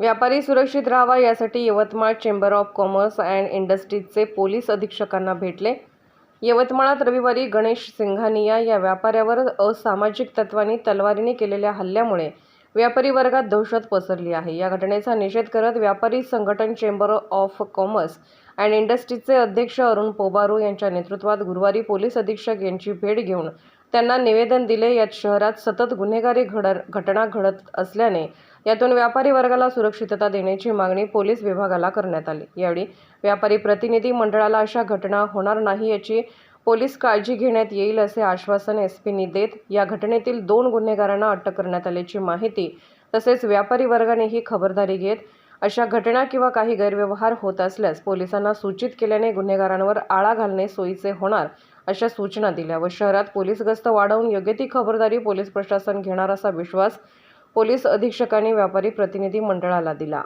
व्यापारी सुरक्षित राहावा यासाठी Yavatmal chamber of commerce and इंडस्ट्रीजचे police अधीक्षकांना भेटले. यवतमाळात रविवारी गणेश सिंघानिया या व्यापाऱ्यावर असामाजिक तत्वांनी तलवारीने केलेल्या हल्ल्यामुळे व्यापारी वर्गात दहशत पसरली आहे. या घटनेचा निषेध करत व्यापारी संघटन चेंबर ऑफ कॉमर्स अँड इंडस्ट्रीजचे अध्यक्ष अरुण पोबारो यांच्या नेतृत्वात गुरुवारी पोलीस अधीक्षक यांची भेट घेऊन त्यांना निवेदन दिले यात शहरात सतत गुन्हेगारी घड घटना घडत असल्याने यातून व्यापारी वर्गाला सुरक्षितता देण्याची मागणी पोलीस विभागाला करण्यात आली. यावेळी व्यापारी प्रतिनिधी मंडळाला अशा घटना होणार नाही याची पोलीस काळजी घेण्यात येईल असे आश्वासन एस पींनी देत या घटनेतील दोन गुन्हेगारांना अटक करण्यात आल्याची माहिती तसेच व्यापारी वर्गानेही खबरदारी घेत अशा घटना किंवा काही गैरव्यवहार होत असल्यास पोलिसांना सूचित केल्याने गुन्हेगारांवर आळा घालणे सोयीचे होणार अशा सूचना दिल्या व शहरात पोलीस गस्त वाढवून योग्य ती खबरदारी पोलीस प्रशासन घेणार असा विश्वास पोलीस अधीक्षकांनी व्यापारी प्रतिनिधी मंडळाला दिला.